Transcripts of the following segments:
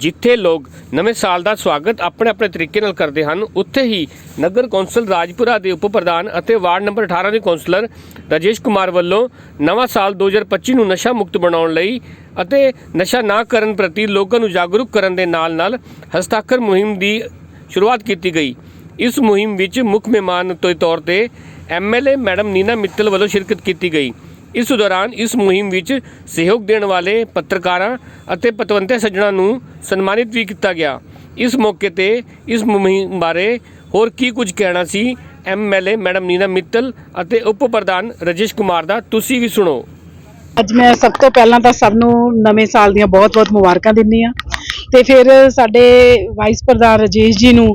ਜਿੱਥੇ ਲੋਕ ਨਵੇਂ ਸਾਲ ਦਾ ਸਵਾਗਤ ਆਪਣੇ ਆਪਣੇ ਤਰੀਕੇ ਨਾਲ ਕਰਦੇ ਹਨ, ਉੱਥੇ ਹੀ ਨਗਰ ਕੌਂਸਲ ਰਾਜਪੁਰਾ ਦੇ ਉਪ ਪ੍ਰਧਾਨ ਅਤੇ ਵਾਰਡ ਨੰਬਰ 18 ਦੇ ਕੌਂਸਲਰ ਰਾਜੇਸ਼ ਕੁਮਾਰ ਵੱਲੋਂ ਨਵਾਂ ਸਾਲ 2025 ਨੂੰ ਨਸ਼ਾ ਮੁਕਤ ਬਣਾਉਣ ਲਈ ਅਤੇ ਨਸ਼ਾ ਨਾ ਕਰਨ ਪ੍ਰਤੀ ਲੋਕਾਂ ਨੂੰ ਜਾਗਰੂਕ ਕਰਨ ਦੇ ਨਾਲ-ਨਾਲ ਹਸਤਾਖਰ ਮੁਹਿੰਮ ਦੀ ਸ਼ੁਰੂਆਤ ਕੀਤੀ ਗਈ। ਇਸ ਮੁਹਿੰਮ ਵਿੱਚ ਮੁੱਖ ਮਹਿਮਾਨ ਦੇ ਤੌਰ ਤੇ ਐਮਐਲਏ ਮੈਡਮ ਨੀਨਾ ਮਿੱਤਲ ਵੱਲੋਂ ਸ਼ਿਰਕਤ ਕੀਤੀ ਗਈ। ਇਸ ਦੌਰਾਨ ਇਸ ਮੁਹਿੰਮ ਵਿੱਚ ਸਹਿਯੋਗ ਦੇਣ ਵਾਲੇ ਪੱਤਰਕਾਰਾਂ ਅਤੇ ਪਤਵੰਤੇ ਸੱਜਣਾਂ ਨੂੰ ਸਨਮਾਨਿਤ ਵੀ ਕੀਤਾ ਗਿਆ। ਇਸ ਮੌਕੇ ਤੇ ਇਸ ਮੁਹਿੰਮ ਬਾਰੇ ਹੋਰ ਕੀ ਕੁਝ ਕਹਿਣਾ ਸੀ ਐਮਐਲਏ ਮੈਡਮ ਨੀਨਾ ਮਿੱਤਲ ਅਤੇ ਉਪ ਪ੍ਰਧਾਨ ਰਜੇਸ਼ ਕੁਮਾਰ ਦਾ, ਤੁਸੀਂ ਵੀ ਸੁਣੋ। ਅੱਜ ਮੈਂ ਸਭ ਤੋਂ ਪਹਿਲਾਂ ਤਾਂ ਸਭ ਨੂੰ ਨਵੇਂ ਸਾਲ ਦੀਆਂ ਬਹੁਤ-ਬਹੁਤ ਮੁਬਾਰਕਾਂ ਦਿੰਦੀ ਆ ਤੇ ਫਿਰ ਸਾਡੇ ਵਾਈਸ ਪ੍ਰਧਾਨ ਰਜੇਸ਼ ਜੀ ਨੂੰ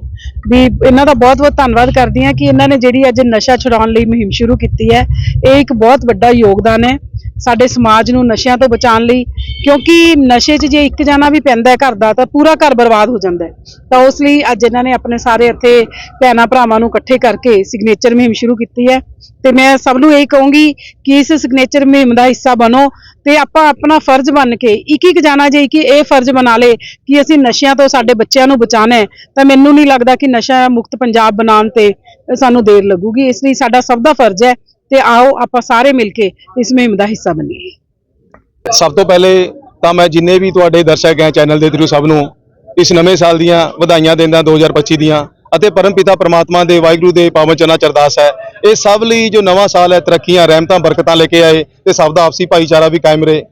ਵੀ ਇਹਨਾਂ ਦਾ ਬਹੁਤ-ਬਹੁਤ ਧੰਨਵਾਦ ਕਰਦੀ ਹਾਂ ਕਿ ਇਹਨਾਂ ਨੇ ਜਿਹੜੀ ਅੱਜ ਨਸ਼ਾ ਛੁਡਾਉਣ ਲਈ ਮੁਹਿੰਮ ਸ਼ੁਰੂ ਕੀਤੀ ਹੈ, ਇਹ ਇੱਕ ਬਹੁਤ ਵੱਡਾ ਯੋਗਦਾਨ ਹੈ। ਸਾਡੇ ਸਮਾਜ ਨੂੰ ਨਸ਼ਿਆਂ ਤੋਂ ਬਚਾਉਣ ਲਈ, ਕਿਉਂਕਿ ਨਸ਼ੇ 'ਚ ਜੇ ਇੱਕ ਜਾਣਾ ਵੀ ਪੈਂਦਾ ਹੈ ਘਰ ਦਾ, ਤਾਂ ਪੂਰਾ ਘਰ ਬਰਬਾਦ ਹੋ ਜਾਂਦਾ ਤਾਂ ਉਸ ਲਈ ਅੱਜ ਇਹਨਾਂ ਨੇ ਆਪਣੇ ਸਾਰੇ ਇੱਥੇ ਭੈਣਾਂ ਭਰਾਵਾਂ ਨੂੰ ਇਕੱਠੇ ਕਰਕੇ ਸਿਗਨੇਚਰ ਮੁਹਿੰਮ ਸ਼ੁਰੂ ਕੀਤੀ ਹੈ। ਤੇ ਮੈਂ ਸਭ ਨੂੰ ਇਹ ਕਹੂੰਗੀ ਕਿ ਇਸ ਸਿਗਨੇਚਰ ਮੁਹਿੰਮ ਦਾ ਹਿੱਸਾ ਬਣੋ ਤੇ ਆਪਾਂ ਆਪਣਾ ਫਰਜ਼ ਬਣ ਕੇ ਇੱਕ ਇੱਕ ਜਾਣਾ ਜੇ ਕਿ ਇਹ ਫਰਜ਼ ਬਣਾ ਲੇ ਕਿ ਅਸੀਂ ਨਸ਼ਿਆਂ ਤੋਂ ਸਾਡੇ ਬੱਚਿਆਂ ਨੂੰ ਬਚਾਉਣਾ ਹੈ, ਤਾਂ ਮੈਨੂੰ ਨਹੀਂ ਲੱਗਦਾ ਕਿ ਨਸ਼ਾ ਮੁਕਤ ਪੰਜਾਬ ਬਣਾਉਣ ਤੇ ਸਾਨੂੰ ਦੇਰ ਲੱਗੂਗੀ। ਇਸ ਲਈ ਸਾਡਾ ਸਭ ਦਾ ਫਰਜ਼ ਹੈ ਤੇ ਆਓ ਆਪਾਂ ਸਾਰੇ ਮਿਲ ਕੇ ਇਸ ਮੁਹਿੰਮ ਦਾ ਹਿੱਸਾ ਬਣੀਏ। ਸਭ ਤੋਂ ਪਹਿਲੇ ਤਾਂ ਮੈਂ ਜਿੰਨੇ ਵੀ ਤੁਹਾਡੇ ਦਰਸ਼ਕ ਹੈ ਚੈਨਲ ਦੇ ਥਰੂ ਸਭ ਨੂੰ, ਇਸ ਨਵੇਂ ਸਾਲ ਦੀਆਂ ਵਧਾਈਆਂ ਦਿੰਦਾ 2025 ਦੀਆਂ ਅਤੇ ਪਰਮਪਿਤਾ ਪ੍ਰਮਾਤਮਾ ਦੇ ਵਾਹਿਗੁਰੂ ਦੇ ਪਾਵਨ ਚਰਨਾਂ ਚ ਅਰਦਾਸ ਹੈ। ਇਹ ਸਭ ਲਈ ਜੋ ਨਵਾਂ ਸਾਲ ਹੈ, ਤਰੱਕੀਆਂ, ਰਹਿਮਤਾਂ, ਬਰਕਤਾਂ ਲੈ ਕੇ ਆਏ ਤੇ ਸਭ ਦਾ ਆਪਸੀ ਭਾਈਚਾਰਾ ਵੀ ਕਾਇਮ ਰਹੇ।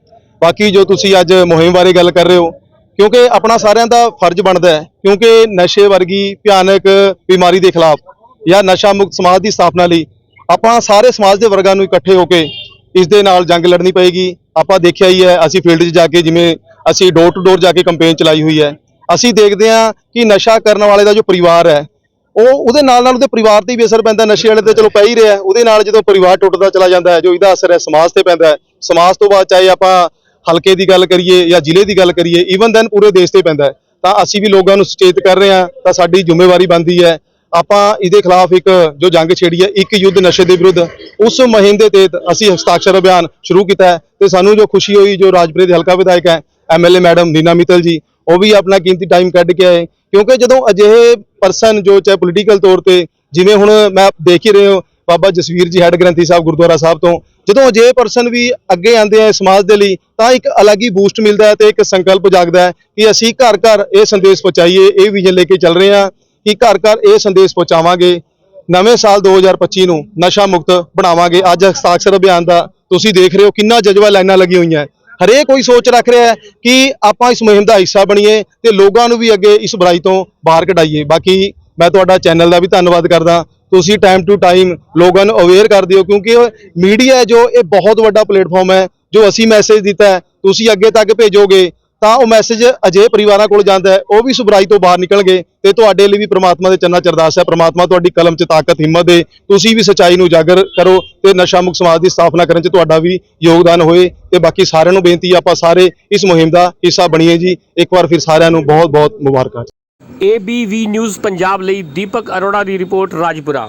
ਬਾਕੀ ਜੋ ਤੁਸੀਂ ਅੱਜ ਮੁਹਿੰਮ ਬਾਰੇ ਗੱਲ ਕਰ ਰਹੇ ਹੋ, ਕਿਉਂਕਿ ਆਪਣਾ ਸਾਰਿਆਂ ਦਾ ਫਰਜ਼ ਬਣਦਾ ਹੈ, ਕਿਉਂਕਿ ਨਸ਼ੇ ਵਰਗੀ ਭਿਆਨਕ ਬਿਮਾਰੀ ਦੇ ਖਿਲਾਫ ਜਾਂ ਨਸ਼ਾ ਮੁਕਤ ਸਮਾਜ ਦੀ ਸਥਾਪਨਾ ਲਈ ਆਪਾਂ ਸਾਰੇ ਸਮਾਜ ਦੇ ਵਰਗਾਂ ਨੂੰ ਇਕੱਠੇ ਹੋ ਕੇ ਇਸ ਦੇ ਨਾਲ ਜੰਗ ਲੜਨੀ ਪਏਗੀ। ਆਪਾਂ ਦੇਖਿਆ ਹੀ ਹੈ, ਅਸੀਂ ਫੀਲਡ 'ਚ ਜਾ ਕੇ ਜਿਵੇਂ ਅਸੀਂ ਡੋਰ ਟੂ ਡੋਰ ਜਾ ਕੇ ਕੰਪੇਨ ਚਲਾਈ ਹੋਈ ਹੈ। ਅਸੀਂ ਦੇਖਦੇ ਹਾਂ ਕਿ ਨਸ਼ਾ ਕਰਨ ਵਾਲੇ ਦਾ ਜੋ ਪਰਿਵਾਰ ਹੈ, ਉਹ ਉਹਦੇ ਨਾਲ ਨਾਲ ਉਹਦੇ ਪਰਿਵਾਰ ਤੇ ਵੀ ਅਸਰ ਪੈਂਦਾ। ਨਸ਼ੇ ਵਾਲੇ ਤੇ ਚਲੋ ਪੈ ਹੀ ਰਿਹਾ ਉਹਦੇ ਨਾਲ ਜਦੋਂ ਪਰਿਵਾਰ ਟੁੱਟਦਾ ਚਲਾ ਜਾਂਦਾ ਹੈ, ਜੋ ਇਹਦਾ ਅਸਰ ਹੈ, ਸਮਾਜ ਤੇ ਪੈਂਦਾ ਹੈ। ਸਮਾਜ ਤੋਂ ਬਾਅਦ ਚਾਹੇ ਆਪਾਂ ਹਲਕੇ ਦੀ ਗੱਲ ਕਰੀਏ ਜਾਂ ਜ਼ਿਲ੍ਹੇ ਦੀ ਗੱਲ ਕਰੀਏ ਈਵਨ ਦੈਨ ਪੂਰੇ ਦੇਸ਼ ਤੇ ਪੈਂਦਾ ਤਾਂ ਅਸੀਂ ਵੀ ਲੋਕਾਂ ਨੂੰ ਸੁਚੇਤ ਕਰ ਰਹੇ ਹਾਂ, ਤਾਂ ਸਾਡੀ ਜ਼ਿੰਮੇਵਾਰੀ ਬਣਦੀ ਹੈ। ਆਪਾਂ ਇਹਦੇ ਖਿਲਾਫ ਇੱਕ ਜੋ ਜੰਗ ਛੇੜੀ ਹੈ, ਇੱਕ ਯੁੱਧ ਨਸ਼ੇ ਦੇ ਵਿਰੁੱਧ, ਉਸ ਮੁਹਿੰਮ ਦੇ ਤਹਿਤ ਅਸੀਂ ਹਸਤਾਖਰ ਅਭਿਆਨ ਸ਼ੁਰੂ ਕੀਤਾ ਹੈ ਤੇ ਸਾਨੂੰ ਜੋ ਖੁਸ਼ੀ ਹੋਈ, ਜੋ ਰਾਜਪੁਰੇ ਦੇ ਹਲਕਾ ਵਿਧਾਇਕ ਹੈ ਐਮਐਲਏ ਮੈਡਮ ਨੀਨਾ ਮਿੱਤਲ ਜੀ, ਉਹ ਵੀ ਆਪਣਾ ਕੀਮਤੀ ਟਾਈਮ ਕੱਢ ਕੇ ਆਏ। ਕਿਉਂਕਿ ਜਦੋਂ ਅਜਿਹੇ ਪਰਸਨ ਜੋ ਚਾਹੇ ਪੋਲੀਟੀਕਲ ਤੌਰ ਤੇ ਜਿਵੇਂ ਹੁਣ ਮੈਂ ਦੇਖ ਹੀ ਰਹੇ ਹੋ, ਬਾਬਾ ਜਸਵੀਰ ਜੀ ਹੈੱਡ ਗ੍ਰੰਥੀ ਸਾਹਿਬ ਗੁਰਦੁਆਰਾ ਸਾਹਿਬ ਤੋਂ, ਜਦੋਂ ਅਜਿਹੇ ਪਰਸਨ ਵੀ ਅੱਗੇ ਆਉਂਦੇ ਆ ਸਮਾਜ ਦੇ ਲਈ, ਤਾਂ ਇੱਕ ਅਲੱਗ ਹੀ ਬੂਸਟ ਮਿਲਦਾ ਹੈ ਤੇ ਇੱਕ ਸੰਕਲਪ ਜਾਗਦਾ ਹੈ ਕਿ ਅਸੀਂ ਘਰ ਘਰ ਇਹ ਸੰਦੇਸ਼ ਪਹੁੰਚਾਈਏ, ਇਹ ਵਿਜ਼ਨ ਲੈ ਕੇ ਚੱਲ ਰਹੇ ਹਾਂ। ਕਿ ਘਰ ਘਰ ਇਹ ਸੰਦੇਸ਼ ਪਹੁੰਚਾਵਾਂਗੇ, ਨਵੇਂ ਸਾਲ 2025 ਨੂੰ ਨਸ਼ਾ ਮੁਕਤ ਬਣਾਵਾਂਗੇ। ਅੱਜ ਹਸਤਾਖਰ ਅਭਿਆਨ ਦਾ ਤੁਸੀਂ ਦੇਖ ਰਹੇ ਹੋ ਕਿੰਨਾ ਜਜ਼ਬਾ ਲਾਈਨਾਂ ਲੱਗੀਆਂ ਹੋਈਆਂ ਹਰੇਕ ਕੋਈ ਸੋਚ ਰੱਖ ਰਿਹਾ ਹੈ ਕਿ ਆਪਾਂ ਇਸ ਮੁਹਿੰਮ ਦਾ ਹਿੱਸਾ ਬਣੀਏ ਤੇ ਲੋਕਾਂ ਨੂੰ ਵੀ ਅੱਗੇ ਇਸ ਬੁਰਾਈ ਤੋਂ ਬਾਹਰ ਕਢਾਈਏ। ਬਾਕੀ ਮੈਂ ਤੁਹਾਡਾ ਚੈਨਲ ਦਾ ਵੀ ਧੰਨਵਾਦ ਕਰਦਾ। ਤੁਸੀਂ ਟਾਈਮ ਟੂ ਟਾਈਮ ਲੋਕਾਂ ਨੂੰ ਅਵੇਅਰ ਕਰਦੇ ਹੋ ਕਿਉਂਕਿ ਮੀਡੀਆ ਜੋ ਇਹ ਬਹੁਤ ਵੱਡਾ ਪਲੇਟਫਾਰਮ ਹੈ, ਜੋ ਅਸੀਂ ਮੈਸੇਜ ਦਿੱਤਾ ਤੁਸੀਂ ਅੱਗੇ ਤੱਕ ਭੇਜੋਗੇ। ਤਾਂ ਉਹ ਮੈਸੇਜ ਅਜੇ ਪਰਿਵਾਰਾਂ ਕੋਲ ਜਾਂਦਾ ਹੈ, ਉਹ ਵੀ ਇਸ ਤੋਂ ਬਾਹਰ ਨਿਕਲ ਗਏ ਤੇ ਤੁਹਾਡੇ ਲਈ ਵੀ ਪ੍ਰਮਾਤਮਾ ਦੇ ਚੰਨਾ ਚਰਦਾਸ ਹੈ, ਪ੍ਰਮਾਤਮਾ ਤੁਹਾਡੀ ਕਲਮ 'ਚ ਤਾਕਤ, ਹਿੰਮਤ ਦੇ, ਤੁਸੀਂ ਵੀ ਸਚਾਈ ਨੂੰ ਉਜਾਗਰ ਕਰੋ ਤੇ ਨਸ਼ਾ ਮੁਕਤ ਸਮਾਜ ਦੀ ਸਥਾਪਨਾ ਕਰਨ 'ਚ ਤੁਹਾਡਾ ਵੀ ਯੋਗਦਾਨ ਹੋਏ ਤੇ ਬਾਕੀ ਸਾਰਿਆਂ ਨੂੰ ਬੇਨਤੀ ਆਪਾਂ ਸਾਰੇ ਇਸ ਮੁਹਿੰਮ ਦਾ ਹਿੱਸਾ ਬਣੀਏ ਜੀ। ਇੱਕ ਵਾਰ ਫਿਰ ਸਾਰਿਆਂ ਨੂੰ ਬਹੁਤ ਬਹੁਤ ਮੁਬਾਰਕਾਂ ABV ਨਿਊਜ਼ ਪੰਜਾਬ ਲਈ ਦੀਪਕ ਅਰੋੜਾ ਦੀ ਰਿਪੋਰਟ ਰਾਜਪੁਰਾ।